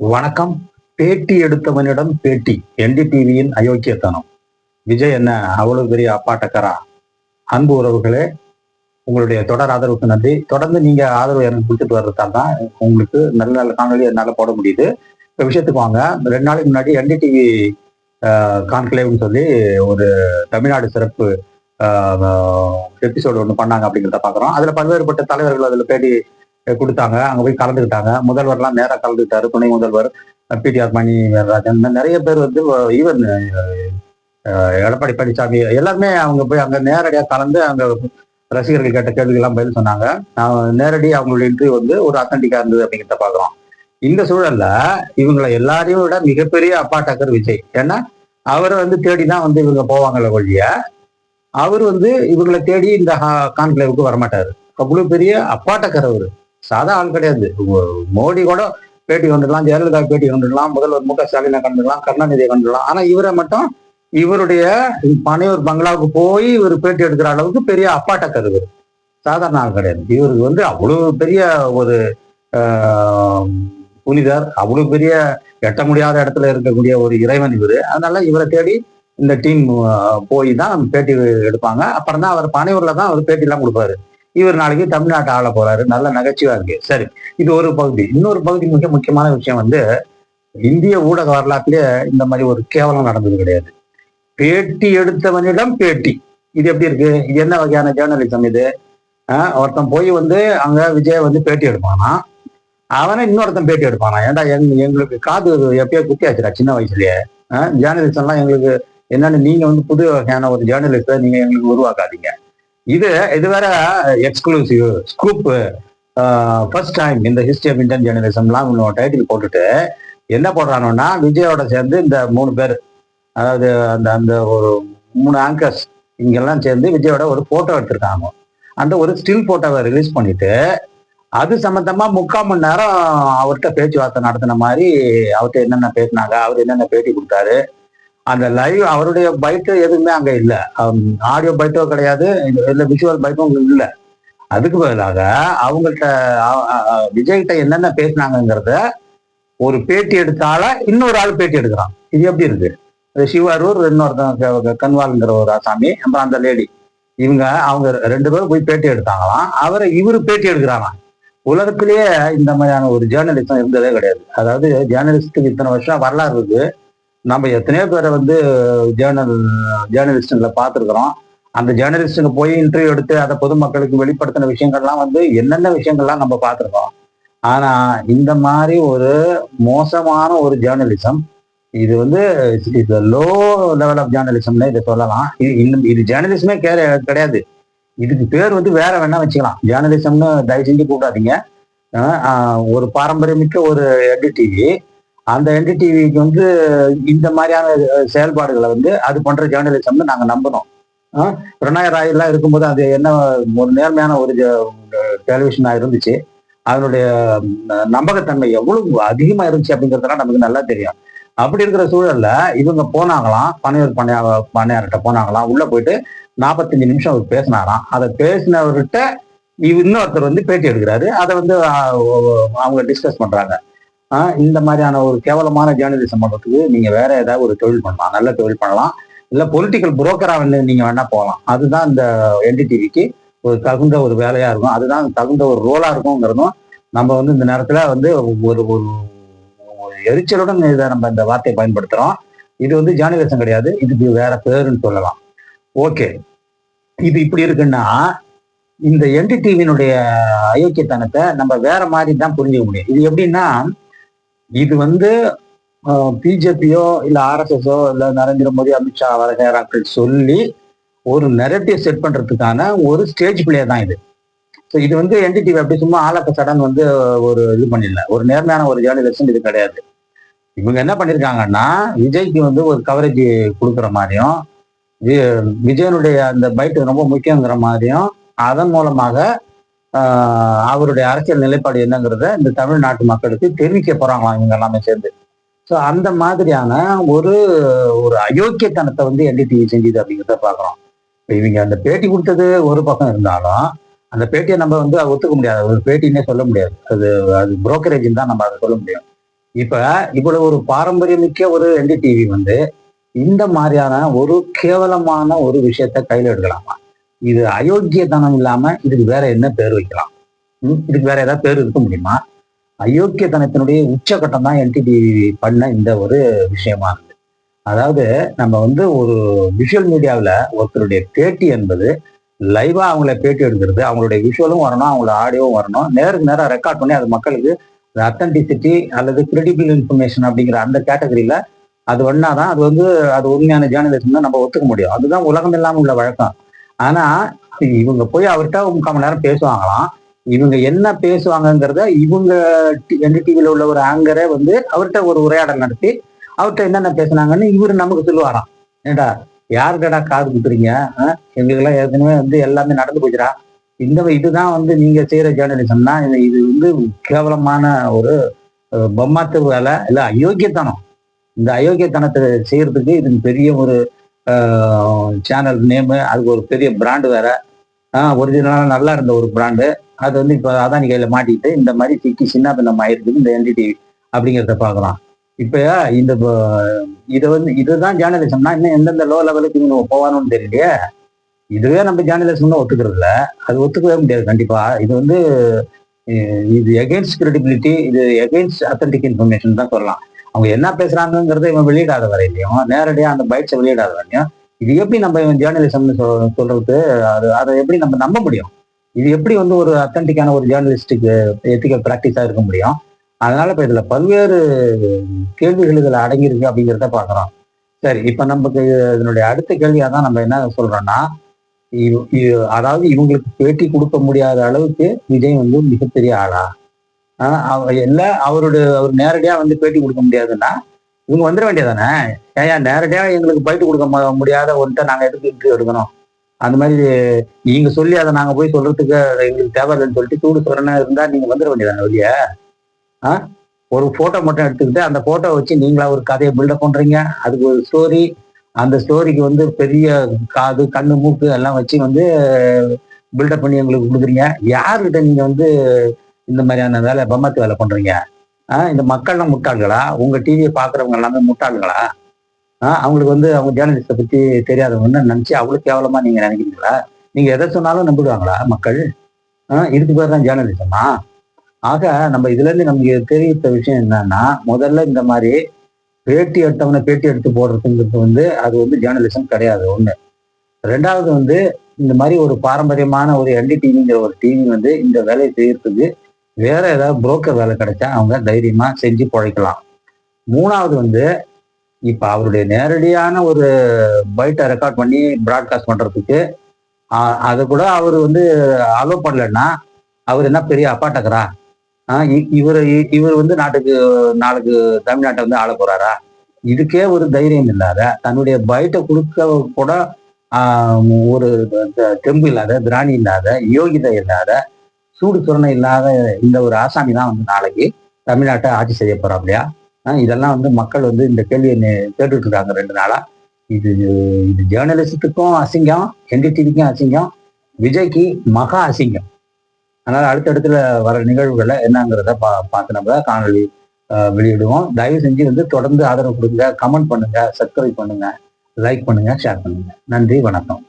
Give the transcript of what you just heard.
வணக்கம். பேட்டி எடுத்தவனிடம் பேட்டி. என்டிடிவியின் அயோக்கியத்தனம். விஜய் என்ன அவ்வளவு பெரிய அப்பாட்டக்கரா? அன்பு உறவுகளே உங்களுடைய தொடர் ஆதரவுக்கு நன்றி. தொடர்ந்து நீங்க ஆதரவு எனக்கு கொடுத்துட்டு வர்றதால தான் உங்களுக்கு நல்ல நல்ல காணொலி என்னால போட முடியுது. இப்போ விஷயத்துக்கு வாங்க. ரெண்டு நாளைக்கு முன்னாடி என்டிடிவி கான்க்ளேவ்னு சொல்லி ஒரு தமிழ்நாடு சிறப்பு எபிசோடு ஒன்று பண்ணாங்க அப்படிங்கிறத பார்க்குறோம் அதில் பல்வேறுபட்ட தலைவர்கள் அதில் பேட்டி கொடுத்தாங்க. அங்கே போய் கலந்துக்கிட்டாங்க. முதல்வர்லாம் நேராக கலந்துக்கிட்டாரு. துணை முதல்வர் பிடிஆர் மணி ராஜன் நிறைய பேர் வந்து ஈவன் எடப்பாடி பழனிசாமி எல்லாருமே அவங்க போய் அங்கே நேரடியாக கலந்து அங்கே ரசிகர்கள் கேட்ட கேள்விகள்லாம் பதில் சொன்னாங்க. நான் நேரடி அவங்களுடைய இன்டர்வியூ வந்து ஒரு அத்தன்டிக்கா இருந்தது அப்படிங்கிறத பார்க்குறோம். இந்த சூழல்ல இவங்களை எல்லாரையும் விட மிகப்பெரிய அப்பா டக்கர் விஜய். ஏன்னா அவரை வந்து தேடி தான் வந்து இவங்க போவாங்களே ஒழிய அவர் வந்து இவங்களை தேடி இந்த கான்க்ளேவுக்கு வரமாட்டாரு. அவ்வளவு பெரிய அப்பா டக்கர் அவரு. சாதா ஆள் கிடையாது. மோடி கூட பேட்டி கொண்டுடலாம் ஜெயலலிதா பேட்டி கொண்டுடலாம் முதல்வர் மு க ஸ்டாலினை கண்டுடலாம் கருணாநிதியை கண்டுடலாம் ஆனா இவரை மட்டும் இவருடைய பனையூர் பங்களாவுக்கு போய் இவர் பேட்டி எடுக்கிற அளவுக்கு பெரிய அப்பாட்ட கருவர் சாதாரண ஆள் கிடையாது. இவருக்கு வந்து அவ்வளவு பெரிய ஒரு புனிதர் அவ்வளவு பெரிய எட்ட முடியாத இடத்துல இருக்கக்கூடிய ஒரு இறைவன் இவர். அதனால இவரை தேடி இந்த டீம் போய் தான் பேட்டி எடுப்பாங்க. அப்புறம் தான் அவர் பனையூர்ல தான் அவர் பேட்டிலாம் கொடுப்பாரு. இவர் நாளைக்கு தமிழ்நாட்டை ஆள போறாரு. நல்ல நகைச்சுவா இருக்கு. சரி இது ஒரு பகுதி. இன்னொரு பகுதி மிக முக்கியமான விஷயம் வந்து இந்திய ஊடக வரலாற்றிலே இந்த மாதிரி ஒரு கேவலம் நடந்தது கிடையாது. பேட்டி எடுத்தவனிடம் பேட்டி. இது எப்படி இருக்கு? இது என்ன வகையான ஜேர்னலிசம் இது? ஒருத்தன் போய் வந்து அங்க விஜய் வந்து பேட்டி எடுப்பானா? அவனை இன்னொருத்தன் பேட்டி எடுப்பானா? ஏன்டா எங் எங்களுக்கு காது எப்பயோ குத்தியாச்சுடா சின்ன வயசுலயே? ஜேர்னலிசம்லாம் எங்களுக்கு என்னன்னு நீங்க வந்து புது வகையான ஒரு ஜேர்னலிஸ்ட நீங்க எங்களுக்கு உருவாக்காதீங்க. இது இது வேற எக்ஸ்க்ளூசிவ் ஸ்கூப் ஃபர்ஸ்ட் டைம் இந்த ஹிஸ்டரி ஆஃப் இந்தியன் ஜேர்னலிசம்லாம் டைட்டில் போட்டுட்டு என்ன போடுறானோன்னா விஜயோட சேர்ந்து இந்த மூணு பேர். அதாவது அந்த அந்த ஒரு மூணு ஆங்கர்ஸ் இங்கெல்லாம் சேர்ந்து விஜயோட ஒரு போட்டோ எடுத்திருக்காங்க. அந்த ஒரு ஸ்டில் போட்டோவை ரிலீஸ் பண்ணிட்டு அது சம்பந்தமா முக்கால் மணி நேரம் அவர்கிட்ட பேச்சுவார்த்தை நடத்தின மாதிரி அவர்கிட்ட என்னென்ன பேசினாங்க அவர் என்னென்ன பேட்டி கொடுத்தாரு அந்த லைவ் அவருடைய பைட்டு எதுவுமே அங்க இல்ல. ஆடியோ பைட்டோ கிடையாது. இல்ல விஷுவல் பைட்டும் இல்ல. அதுக்கு பதிலாக அவங்கள்ட்ட விஜய்கிட்ட என்னென்ன பேசினாங்கங்கிறத ஒரு பேட்டி எடுத்தால இன்னொரு ஆள் பேட்டி எடுக்கிறான். இது எப்படி இருக்கு? சிவாரூர் இன்னொருத்தன் க- கன்வால்ங்கிற ஒரு ஆசாமி அப்புறம் அந்த லேடி இவங்க அவங்க ரெண்டு பேரும் போய் பேட்டி எடுத்தாங்களாம். அவரை இவரு பேட்டி எடுக்கிறாங்க உலகத்திலேயே இந்த மாதிரியான ஒரு ஜேர்னலிசம் இருந்ததே கிடையாது. அதாவது ஜேர்னலிஸ்ட்டுக்கு இத்தனை வருஷம் வரலாறு இருக்கு. நம்ம எத்தனையோ பேரை வந்து ஜேர்னல் ஜேர்னலிஸ்டுங்களை பார்த்துருக்குறோம். அந்த ஜேர்னலிஸ்டுங்க போய் இன்டர்வியூ எடுத்து அதை பொதுமக்களுக்கு வெளிப்படுத்தின விஷயங்கள்லாம் வந்து என்னென்ன விஷயங்கள்லாம் நம்ம பார்த்துருக்கோம். ஆனா இந்த மாதிரி ஒரு மோசமான ஒரு ஜேர்னலிசம் இது வந்து இது லோ லெவல் ஆஃப் ஜேர்னலிசம்னு இதை சொல்லலாம். இது இது ஜேர்னலிசமே கிடையாது. இதுக்கு பேர் வந்து வேற வேணா வச்சுக்கலாம். ஜேர்னலிசம்னு தயவு செஞ்சு கூப்பிடாதீங்க ஒரு பாரம்பரியமிக்க ஒரு என்டிடிவி அந்த என்டிடிவிக்கு வந்து இந்த மாதிரியான செயல்பாடுகளை வந்து அது பண்ற ஜேர்னலிசம்னு நாங்க நம்பணும் ஆஹ் பிரணய ராய் எல்லாம் இருக்கும்போது அது என்ன ஒரு நேர்மையான ஒரு டெலிவிஷனா இருந்துச்சு. அதனுடைய நம்பகத்தன்மை எவ்வளவு அதிகமா இருந்துச்சு அப்படிங்கிறதுலாம் நமக்கு நல்லா தெரியும். அப்படி இருக்கிற சூழல்ல இவங்க போனாங்களாம் பனையூர் பண்ணையா பண்ணையார்கிட்ட போனாங்களாம் உள்ள போயிட்டு நாற்பத்தஞ்சு நிமிஷம் அவர் பேசினாராம். அதை பேசினவர்கிட்ட இவ- இன்னொருத்தர் வந்து பேட்டி எடுக்கிறாரு. அதை வந்து அவங்க டிஸ்கஸ் பண்றாங்க. இந்த மாதிரியான ஒரு கேவலமான ஜேர்னலிசம் பண்றதுக்கு நீங்க வேற ஏதாவது ஒரு தொழில் பண்ணலாம் நல்ல தொழில் பண்ணலாம். இல்ல பொலிட்டிக்கல் புரோக்கரா வந்து நீங்க வேணா போகலாம். அதுதான் இந்த என்டிடிவிக்கு ஒரு தகுந்த ஒரு வேலையா இருக்கும். அதுதான் தகுந்த ஒரு ரோலா இருக்குங்கிறதும் நம்ம வந்து இந்த நேரத்துல வந்து ஒரு ஒரு எரிச்சலுடன் இதை நம்ம இந்த வார்த்தையை பயன்படுத்துறோம். இது வந்து ஜேர்னலிசம் கிடையாது. இதுக்கு வேற பேருன்னு சொல்லலாம். ஓகே. இது இப்படி இருக்குன்னா இந்த என்டிடிவியினுடைய அயோக்கியத்தனத்தை நம்ம வேற மாதிரி தான் புரிஞ்சுக்க முடியும். இது எப்படின்னா இது வந்து பிஜேபியோ இல்ல ஆர்எஸ்எஸோ இல்ல நரேந்திர மோடி அமித்ஷா வகைராக்கள் சொல்லி ஒரு நெரட்டிவ் செட் பண்றதுக்கான ஒரு ஸ்டேஜ் பிளே தான் இது. ஸோ இது வந்து என்டிடிவி அப்படி சும்மா ஆலக்க சடன் வந்து ஒரு இது பண்ணிடல. ஒரு நேர்மையான ஒரு ஜேர்னலிசம் இது கிடையாது. இவங்க என்ன பண்ணியிருக்காங்கன்னா விஜய்க்கு வந்து ஒரு கவரேஜ் கொடுக்குற மாதிரியும் விஜயனுடைய அந்த பைட்டு ரொம்ப முக்கியங்கிற மாதிரியும் அதன் மூலமாக அவருடைய அரசியல் நிலைப்பாடு என்னங்கிறத இந்த தமிழ்நாட்டு மக்களுக்கு தெரிவிக்க போறாங்களாம் இவங்க எல்லாமே சேர்ந்து. ஸோ அந்த மாதிரியான ஒரு ஒரு அயோக்கியத்தனத்தை வந்து என்டிடிவி செஞ்சுது அப்படிங்கிறத பார்க்குறோம். இப்போ இவங்க அந்த பேட்டி கொடுத்தது ஒரு பக்கம் இருந்தாலும் அந்த பேட்டியை நம்ம வந்து ஒத்துக்க முடியாது. ஒரு பேட்டின்னே சொல்ல முடியாது. அது அது புரோக்கரேஜின்னு தான் நம்ம அதை சொல்ல முடியும். இப்போ இவ்வளவு ஒரு பாரம்பரியமிக்க ஒரு என்டிடிவி வந்து இந்த மாதிரியான ஒரு கேவலமான ஒரு விஷயத்த கையில் எடுக்கலாமா? இது அயோக்கியத்தனம் இல்லாம இதுக்கு வேற என்ன பேர் வைக்கலாம்? இதுக்கு வேற ஏதாவது பேர் இருக்க முடியுமா? அயோக்கியத்தனத்தினுடைய உச்சகட்டம் தான் என்டிடிவி பண்ண இந்த ஒரு விஷயமா இருக்கு. அதாவது நம்ம வந்து ஒரு விஷுவல் மீடியாவில் ஒருத்தருடைய பேட்டி என்பது லைவா அவங்கள பேட்டி எடுக்கிறது. அவங்களுடைய விஷுவலும் வரணும் அவங்களோட ஆடியோவும் வரணும். நேருக்கு நேரம் ரெக்கார்ட் பண்ணி அது மக்களுக்கு அத்தன்டிசிட்டி அல்லது கிரெடிபிள் இன்ஃபர்மேஷன் அப்படிங்கிற அந்த கேட்டகரியில அது ஒன்னாதான் அது வந்து அது உண்மையான ஜேர்னலிசம் தான் நம்ம ஒத்துக்க முடியும். அதுதான் உலகம் இல்லாமல் உள்ள வழக்கம். ஆனா இவங்க போய் அவர்கிட்ட முக்கால் மணி நேரம் பேசுவாங்களாம். இவங்க என்ன பேசுவாங்கங்கிறத இவங்க என்டிடிவில உள்ள ஒரு ஆங்கரே வந்து அவர்கிட்ட ஒரு உரையாடல் நடத்தி அவர்கிட்ட என்னென்ன பேசுனாங்கன்னு இவரு நமக்கு சொல்லுவாராம். ஏண்டா யாருக்கடா காது குத்துறீங்க? எங்களுக்கெல்லாம் ஏற்கனவே வந்து எல்லாமே நடந்து போச்சுடா. இந்த இதுதான் வந்து நீங்க செய்யற ஜேர்னலிசம்னா இது இது வந்து கேவலமான ஒரு பொம்மாத்து வேலை. இல்ல அயோக்கியத்தனம். இந்த அயோக்கியத்தனத்தை செய்யறதுக்கு இது பெரிய ஒரு சேனல் நேமு அதுக்கு ஒரு பெரிய பிராண்டு வேற. ஒரிஜினலாக நல்லா இருந்த ஒரு பிராண்டு அது வந்து இப்போ அதானி கையில் மாட்டிட்டு இந்த மாதிரி சிக்கி சின்ன பின்னம் ஆயிருக்கு இந்த என்டிடிவி அப்படிங்கிறத பார்க்கலாம். இப்போ இந்த இதை வந்து இதுதான் ஜேர்னலிசம்னா இன்னும் எந்தெந்த லோ லெவலுக்கு இவங்க போவானுன்னு தெரியலையே. இதுவே நம்ம ஜேர்னலிசம்னு ஒத்துக்கிறது இல்ல அது ஒத்துக்கவே முடியாது கண்டிப்பா. இது வந்து இது எகெயின்ஸ்ட் கிரெடிபிலிட்டி இது எகெயின்ஸ்ட் அத்தன்டிக் இன்ஃபர்மேஷன் தான் சொல்லலாம். அவங்க என்ன பேசுறாங்கிறத இவன் வெளியிடாத வரையிலையும் நேரடியாக அந்த பைட்ஸை வெளியிடாத வரையும் இது எப்படி நம்ம இவன் ஜேர்னலிசம்னு சொல் சொல்றது அது அதை எப்படி நம்ம நம்ப முடியும்? இது எப்படி வந்து ஒரு அத்தன்டிக்கான ஒரு ஜேர்னலிஸ்டுக்கு எத்திக்கல் ப்ராக்டிஸா இருக்க முடியும்? அதனால இப்ப இதுல பல்வேறு கேள்விகள் இதுல அடங்கியிருக்கு அப்படிங்கிறத பாக்குறோம் சரி இப்ப நமக்கு இதனுடைய அடுத்த கேள்வியா தான் நம்ம என்ன சொல்றோம்னா அதாவது இவங்களுக்கு பேட்டி கொடுக்க முடியாத அளவுக்கு விஜய் வந்து மிகப்பெரிய ஆளா? எல்லாம் அவ அவருடைய அவர் நேரடியா வந்து பேட்டி கொடுக்க முடியாதுன்னா இவங்க வந்துட வேண்டியதானே ஏயா நேரடியா எங்களுக்கு பயிட்டு கொடுக்க முடியாத ஒன்ட்ட நாங்க எதுக்கு இன்டர்வியூ எடுக்கணும்? அந்த மாதிரி நீங்க சொல்லி அதை நாங்க போய் சொல்றதுக்கு எங்களுக்கு தேவை இல்லைன்னு சொல்லிட்டு சூடு சொல்றேன்னா இருந்தா நீங்க வந்துட வேண்டியதானே வெளியே ஆ ஒரு போட்டோ மட்டும் எடுத்துக்கிட்டு அந்த போட்டோ வச்சு நீங்களா ஒரு கதையை பில்டப் பண்றீங்க? அதுக்கு ஒரு ஸ்டோரி அந்த ஸ்டோரிக்கு வந்து பெரிய காது கண்ணு மூக்கு எல்லாம் வச்சு வந்து பில்டப் பண்ணி எங்களுக்கு கொடுக்குறீங்க. யாருக்கிட்ட நீங்க வந்து இந்த மாதிரியான வேலை பம்மத்து வேலை பண்றீங்க. ஆ இந்த மக்கள்லாம் முட்டாள்களா? உங்க டிவியை பாக்குறவங்க எல்லாமே முட்டாள்களா? ஆ அவங்களுக்கு வந்து அவங்க ஜேர்னலிஸ்ட பத்தி தெரியாதவங்கன்னு நினைச்சு அவ்வளவு கேவலமா நீங்க நினைக்கிறீங்களா? நீங்க எதை சொன்னாலும் நம்பிடுவாங்களா மக்கள்? ஆ இதுக்கு பேர் தான் ஜேர்னலிசமா ஆக நம்ம இதுல இருந்து நமக்கு தெரிவித்த விஷயம் என்னன்னா முதல்ல இந்த மாதிரி பேட்டி எடுத்தவனை பேட்டி எடுத்து போடுறதுங்கிறது வந்து அது வந்து ஜேர்னலிசம் கிடையாது ஒண்ணு. ரெண்டாவது வந்து இந்த மாதிரி ஒரு பாரம்பரியமான ஒரு என்டிடிவிங்கிற ஒரு டிவி வந்து இந்த வேலையை செய்யறதுக்கு வேற ஏதாவது புரோக்கர் வேலை கிடைச்சா அவங்க தைரியமா செஞ்சு பிழைக்கலாம். மூணாவது வந்து இப்ப அவருடைய நேரடியான ஒரு பைட்டை ரெக்கார்ட் பண்ணி ப்ராட்காஸ்ட் பண்றதுக்கு அது அதை கூட அவர் வந்து அலோவ் பண்ணலன்னா அவர் என்ன பெரிய அப்பாட்டக்கரா? இ- இவர் இ- இவர் வந்து நாட்டுக்கு நாளுக்கு தமிழ்நாட்டை வந்து ஆள போறாரா? இதுக்கே ஒரு தைரியம் இல்லாத தன்னுடைய பைட்டை கொடுக்க கூட ஒரு தெம்பு இல்லாத திராணி இல்லாத யோகிதை இல்லாத சூடு துறனை இல்லாத இந்த ஒரு ஆசாமி தான் வந்து நாளைக்கு தமிழ்நாட்டை ஆட்சி செய்ய போறோம் இல்லையா? இதெல்லாம் வந்து மக்கள் வந்து இந்த கேள்வியை கேட்டுட்டு இருக்காங்க ரெண்டு நாளா. இது இது ஜேர்னலிசத்துக்கும் அசிங்கம் என்டிடிவிக்கும் அசிங்கம் விஜய்க்கு மகா அசிங்கம். அதனால அடுத்தடுத்துல வர நிகழ்வுகளை என்னங்கிறத பா பார்த்து நம்ம காணொலி வெளியிடுவோம். தயவு செஞ்சு வந்து தொடர்ந்து ஆதரவு கொடுங்க. கமெண்ட் பண்ணுங்க சப்ஸ்கிரைப் பண்ணுங்க லைக் பண்ணுங்க ஷேர் பண்ணுங்க. நன்றி வணக்கம்.